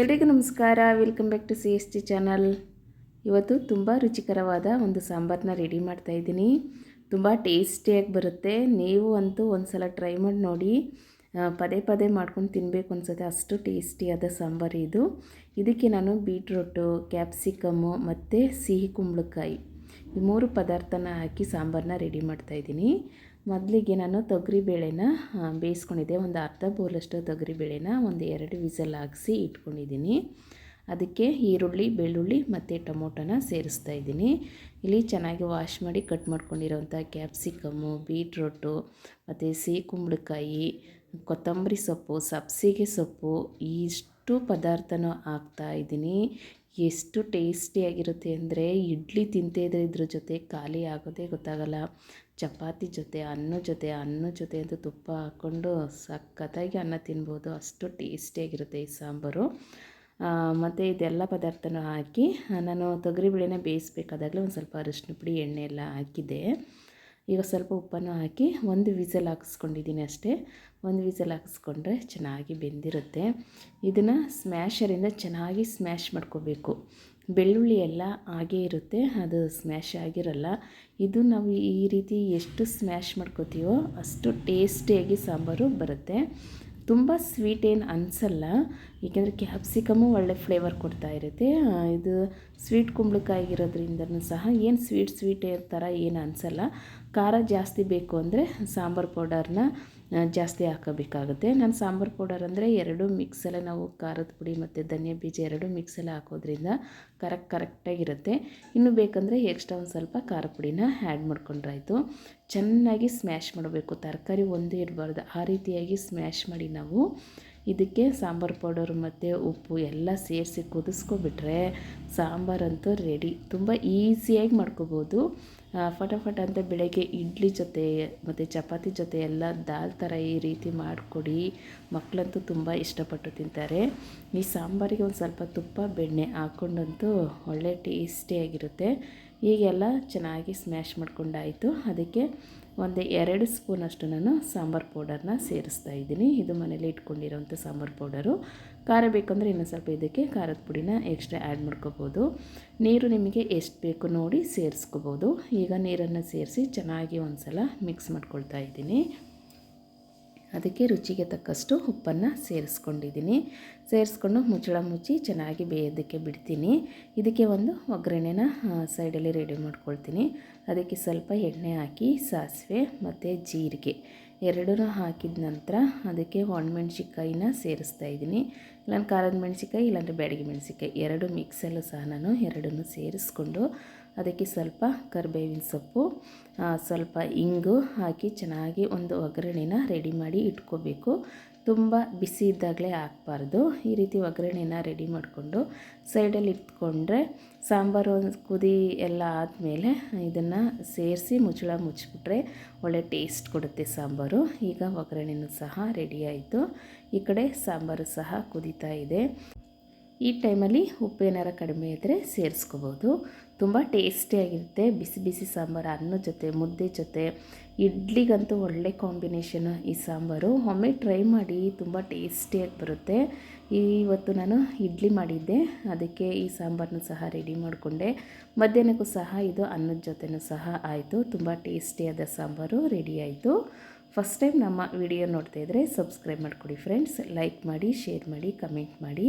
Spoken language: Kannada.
ಎಲ್ರಿಗೂ ನಮಸ್ಕಾರ. Welcome back to C S T channel ಇವತ್ತು ತುಂಬ ರುಚಿಕರವಾದ ಒಂದು ಸಾಂಬಾರನ್ನ ರೆಡಿ ಮಾಡ್ತಾ ಇದ್ದೀನಿ. ತುಂಬ ಟೇಸ್ಟಿಯಾಗಿ ಬರುತ್ತೆ. ನೀವು ಅಂತೂ ಒಂದು ಸಲ ಟ್ರೈ ಮಾಡಿ ನೋಡಿ. ಪದೇ ಪದೇ ಮಾಡ್ಕೊಂಡು ತಿನ್ನಬೇಕು ಅನ್ಸುತ್ತೆ. ಅಷ್ಟು ಟೇಸ್ಟಿಯಾದ ಸಾಂಬಾರು ಇದು. ಇದಕ್ಕೆ ನಾನು ಬೀಟ್ರೂಟು ಕ್ಯಾಪ್ಸಿಕಮ್ಮು ಮತ್ತು ಸಿಹಿ ಕುಂಬಳಕಾಯಿ. ಮೂರು ಪದಾರ್ಥನ ಹಾಕಿ ಸಾಂಬಾರನ್ನ ರೆಡಿ ಮಾಡ್ತಾ ಇದ್ದೀನಿ. ಮೊದಲಿಗೆ ನಾನು ತೊಗರಿಬೇಳೆನ ಬೇಳೆನ ಬೇಯಿಸ್ಕೊಂಡಿದ್ದೆ. ಒಂದು ಅರ್ಧ ಬೌಲಷ್ಟು ತೊಗರಿಬೇಳೆನ ಒಂದು ಎರಡು ವಿಸಲ್ ಹಾಕಿಸಿ ಇಟ್ಕೊಂಡಿದ್ದೀನಿ. ಅದಕ್ಕೆ ಈರುಳ್ಳಿ, ಬೆಳ್ಳುಳ್ಳಿ ಮತ್ತು ಟೊಮೊಟೊನ ಸೇರಿಸ್ತಾ ಇದ್ದೀನಿ. ಇಲ್ಲಿ ಚೆನ್ನಾಗಿ ವಾಶ್ ಮಾಡಿ ಕಟ್ ಮಾಡ್ಕೊಂಡಿರೋಂಥ ಕ್ಯಾಪ್ಸಿಕಮ್ಮು, ಬೀಟ್ರೋಟು ಮತ್ತು ಸಿಹಿ ಕುಂಬಳಕಾಯಿ ಕೊತ್ತಂಬರಿ ಸೊಪ್ಪು, ಸಬ್ಸಿಗೆ ಸೊಪ್ಪು ಇಷ್ಟು ಪದಾರ್ಥನೂ ಹಾಕ್ತಾ ಇದ್ದೀನಿ. ಎಷ್ಟು ಟೇಸ್ಟಿಯಾಗಿರುತ್ತೆ ಅಂದರೆ ಇಡ್ಲಿ ತಿಂತಿದ್ರೆ ಇದ್ರ ಜೊತೆ ಖಾಲಿ ಆಗೋದೇ ಗೊತ್ತಾಗಲ್ಲ. ಚಪಾತಿ ಜೊತೆ, ಅನ್ನ ಜೊತೆ ಅನ್ನ ಜೊತೆ ಅಂತೂ ತುಪ್ಪ ಹಾಕ್ಕೊಂಡು ಸಖತ್ತಾಗಿ ಅನ್ನ ತಿನ್ಬೋದು. ಅಷ್ಟು ಟೇಸ್ಟಿಯಾಗಿರುತ್ತೆ ಈ ಸಾಂಬಾರು. ಮತ್ತು ಇದೆಲ್ಲ ಪದಾರ್ಥನೂ ಹಾಕಿ, ನಾನು ತೊಗರಿಬೇಳೆನ ಬೇಯಿಸ್ಬೇಕಾದಾಗಲೇ ಒಂದು ಸ್ವಲ್ಪ ಅರಿಶಿನ ಪುಡಿ, ಎಣ್ಣೆ ಎಲ್ಲ ಹಾಕಿದ್ದೆ. ಈಗ ಸ್ವಲ್ಪ ಉಪ್ಪನ್ನು ಹಾಕಿ ಒಂದು ವಿಸಲ್ ಹಾಕಿಸ್ಕೊಂಡಿದ್ದೀನಿ ಅಷ್ಟೇ. ಒಂದು ವಿಸಲ್ ಹಾಕಿಸ್ಕೊಂಡ್ರೆ ಚೆನ್ನಾಗಿ ಬೆಂದಿರುತ್ತೆ. ಇದನ್ನು ಸ್ಮ್ಯಾಶರಿಂದ ಚೆನ್ನಾಗಿ ಸ್ಮ್ಯಾಶ್ ಮಾಡ್ಕೋಬೇಕು. ಬೆಳ್ಳುಳ್ಳಿ ಎಲ್ಲ ಹಾಗೇ ಇರುತ್ತೆ, ಅದು ಸ್ಮ್ಯಾಶ್ ಆಗಿರಲ್ಲ. ಇದು ನಾವು ಈ ರೀತಿ ಎಷ್ಟು ಸ್ಮ್ಯಾಶ್ ಮಾಡ್ಕೋತೀವೋ ಅಷ್ಟು ಟೇಸ್ಟಿಯಾಗಿ ಸಾಂಬಾರು ಬರುತ್ತೆ. ತುಂಬ ಸ್ವೀಟ್ ಏನು ಅನಿಸಲ್ಲ, ಏಕೆಂದರೆ ಕ್ಯಾಪ್ಸಿಕಮ್ಮು ಒಳ್ಳೆ ಫ್ಲೇವರ್ ಕೊಡ್ತಾ ಇರುತ್ತೆ. ಇದು ಸ್ವೀಟ್ ಕುಂಬಳಕಾಯಿ ಇರೋದ್ರಿಂದನೂ ಸಹ ಏನು ಸ್ವೀಟ್ ಸ್ವೀಟ್ ಥರ ಏನು ಅನಿಸಲ್ಲ. ಖಾರ ಜಾಸ್ತಿ ಬೇಕು ಅಂದರೆ ಸಾಂಬಾರು ಪೌಡರ್ನ ಆ, ಜಾಸ್ತಿ ಹಾಕೋಬೇಕಾಗುತ್ತೆ. ನಾನು ಸಾಂಬಾರು ಪೌಡರ್ ಅಂದರೆ ಎರಡು ಮಿಕ್ಸಲ್ಲೇ ನಾವು ಖಾರದ ಪುಡಿ ಮತ್ತು ಧನಿಯಾ ಬೀಜ ಎರಡು ಮಿಕ್ಸಲ್ಲಿ ಹಾಕೋದ್ರಿಂದ ಕರೆಕ್ಟ್ ಕರೆಕ್ಟಾಗಿರುತ್ತೆ. ಇನ್ನು ಬೇಕಂದರೆ ಎಕ್ಸ್ಟ್ರಾ ಒಂದು ಸ್ವಲ್ಪ ಖಾರ ಪುಡಿನ ಆ್ಯಡ್ ಮಾಡ್ಕೊಂಡ್ರಾಯಿತು. ಚೆನ್ನಾಗಿ ಸ್ಮ್ಯಾಶ್ ಮಾಡಬೇಕು. ತರಕಾರಿ ಒಂದೇ ಇರಬಾರ್ದು ಆ ರೀತಿಯಾಗಿ ಸ್ಮ್ಯಾಶ್ ಮಾಡಿ ನಾವು ಇದಕ್ಕೆ ಸಾಂಬಾರು ಪೌಡರ್ ಮತ್ತು ಉಪ್ಪು ಎಲ್ಲ ಸೇರಿಸಿ ಕುದಿಸ್ಕೊಬಿಟ್ರೆ ಸಾಂಬಾರಂತೂ ರೆಡಿ ತುಂಬ ಈಸಿಯಾಗಿ ಮಾಡ್ಕೋಬೋದು. ಫಟಾಫಟ ಅಂತ ಬೆಳಗ್ಗೆ ಇಡ್ಲಿ ಜೊತೆ ಮತ್ತು ಚಪಾತಿ ಜೊತೆ ಎಲ್ಲ ದಾಲ್ ಥರ ಈ ರೀತಿ ಮಾಡಿಕೊಡಿ. ಮಕ್ಕಳಂತೂ ತುಂಬ ಇಷ್ಟಪಟ್ಟು ತಿಂತಾರೆ. ಈ ಸಾಂಬಾರಿಗೆ ಒಂದು ಸ್ವಲ್ಪ ತುಪ್ಪ, ಬೆಣ್ಣೆ ಹಾಕ್ಕೊಂಡಂತೂ ಒಳ್ಳೆ ಟೇಸ್ಟಿಯಾಗಿರುತ್ತೆ ಈಗೆಲ್ಲ ಚೆನ್ನಾಗಿ ಸ್ಮ್ಯಾಶ್ ಮಾಡ್ಕೊಂಡಾಯಿತು. ಅದಕ್ಕೆ ಒಂದು ಎರಡು ಸ್ಪೂನಷ್ಟು ನಾನು ಸಾಂಬಾರು ಪೌಡರ್ನ ಸೇರಿಸ್ತಾ ಇದ್ದೀನಿ. ಇದು ಮನೇಲಿ ಇಟ್ಕೊಂಡಿರೋಂಥ ಸಾಂಬಾರು ಪೌಡರು. ಖಾರ ಬೇಕಂದರೆ ಇನ್ನೂ ಸ್ವಲ್ಪ ಇದಕ್ಕೆ ಖಾರದ ಪುಡಿನ ಎಕ್ಸ್ಟ್ರಾ ಆ್ಯಡ್ ಮಾಡ್ಕೋಬೋದು. ನೀರು ನಿಮಗೆ ಎಷ್ಟು ಬೇಕು ನೋಡಿ ಸೇರಿಸ್ಕೋಬೋದು. ಈಗ ನೀರನ್ನು ಸೇರಿಸಿ ಚೆನ್ನಾಗಿ ಒಂದು ಸಲ ಮಿಕ್ಸ್ ಮಾಡ್ಕೊಳ್ತಾ ಇದ್ದೀನಿ. ಅದಕ್ಕೆ ರುಚಿಗೆ ತಕ್ಕಷ್ಟು ಉಪ್ಪನ್ನು ಸೇರಿಸ್ಕೊಂಡಿದ್ದೀನಿ. ಸೇರಿಸ್ಕೊಂಡು ಮುಚ್ಚಳ ಮುಚ್ಚಿ ಚೆನ್ನಾಗಿ ಬೇಯೋದಕ್ಕೆ ಬಿಡ್ತೀನಿ. ಇದಕ್ಕೆ ಒಂದು ಒಗ್ಗರಣೆನ ಸೈಡಲ್ಲಿ ರೆಡಿ ಮಾಡ್ಕೊಳ್ತೀನಿ. ಅದಕ್ಕೆ ಸ್ವಲ್ಪ ಎಣ್ಣೆ ಹಾಕಿ, ಸಾಸಿವೆ ಮತ್ತು ಜೀರಿಗೆ. ಎರಡೂ ಹಾಕಿದ ನಂತರ ಅದಕ್ಕೆ ಒಣಮೆಣ್ಸಿಕಾಯಿನ ಸೇರಿಸ್ತಾ ಇದ್ದೀನಿ. ಇಲ್ಲಾಂದ್ರೆ ಖಾರದ ಮೆಣಸಿಕಾಯಿ ಇಲ್ಲಾಂದರೆ ಬ್ಯಾಡಗಿ ಮೆಣಸಿಕಾಯಿ ಎರಡು ಮಿಕ್ಸಲ್ಲೂ ಸಹ ನಾನು ಎರಡನ್ನೂ ಸೇರಿಸ್ಕೊಂಡು ಅದಕ್ಕೆ ಸ್ವಲ್ಪ ಕರಿಬೇವಿನ ಸೊಪ್ಪು ಸ್ವಲ್ಪ ಇಂಗು ಹಾಕಿ ಚೆನ್ನಾಗಿ ಒಂದು ಒಗ್ಗರಣೆನ ರೆಡಿ ಮಾಡಿ ಇಟ್ಕೋಬೇಕು. ತುಂಬ ಬಿಸಿ ಇದ್ದಾಗಲೇ ಹಾಕ್ಬಾರ್ದು. ಈ ರೀತಿ ಒಗ್ಗರಣೆನ ರೆಡಿ ಮಾಡಿಕೊಂಡು ಸೈಡಲ್ಲಿ ಇಟ್ಕೊಂಡ್ರೆ ಸಾಂಬಾರು ಕುದಿ ಎಲ್ಲ ಆದಮೇಲೆ ಇದನ್ನು ಸೇರಿಸಿ ಮುಚ್ಚಳ ಮುಚ್ಚಿಬಿಟ್ರೆ ಒಳ್ಳೆ ಟೇಸ್ಟ್ ಕೊಡುತ್ತೆ ಸಾಂಬಾರು. ಈಗ ಒಗ್ಗರಣೆನೂ ಸಹ ರೆಡಿ ಆಯಿತು. ಈ ಕಡೆ ಸಾಂಬಾರು ಸಹ ಕುದೀತಾ ಇದೆ. ಈ ಟೈಮಲ್ಲಿ ಉಪ್ಪು ಏನಾರ ಕಡಿಮೆ ಇದ್ದರೆ ಸೇರಿಸ್ಕೋಬೋದು. ತುಂಬ ಟೇಸ್ಟಿಯಾಗಿರುತ್ತೆ ಬಿಸಿ ಬಿಸಿ ಸಾಂಬಾರು ಅನ್ನ ಜೊತೆ, ಮುದ್ದೆ ಜೊತೆ. ಇಡ್ಲಿಗಂತೂ ಒಳ್ಳೆ ಕಾಂಬಿನೇಷನ್ ಈ ಸಾಂಬಾರು. ಒಮ್ಮೆ ಟ್ರೈ ಮಾಡಿ ತುಂಬ ಟೇಸ್ಟಿಯಾಗಿ ಬರುತ್ತೆ. ಇವತ್ತು ನಾನು ಇಡ್ಲಿ ಮಾಡಿದ್ದೆ. ಅದಕ್ಕೆ ಈ ಸಾಂಬಾರನ್ನು ಸಹ ರೆಡಿ ಮಾಡಿಕೊಂಡೆ. ಮಧ್ಯಾಹ್ನಕ್ಕೂ ಸಹ ಇದು ಅನ್ನದ ಜೊತೆನೂ ಸಹ ಆಯಿತು. ತುಂಬ ಟೇಸ್ಟಿಯಾದ ಸಾಂಬಾರು ರೆಡಿ ಆಯಿತು. ಫಸ್ಟ್ ಟೈಮ್ ನಮ್ಮ ವಿಡಿಯೋ ನೋಡ್ತಾ ಇದ್ದರೆ ಸಬ್ಸ್ಕ್ರೈಬ್ ಮಾಡಿಕೊಡಿ ಫ್ರೆಂಡ್ಸ್ ಲೈಕ್ ಮಾಡಿ ಶೇರ್ ಮಾಡಿ ಕಮೆಂಟ್ ಮಾಡಿ.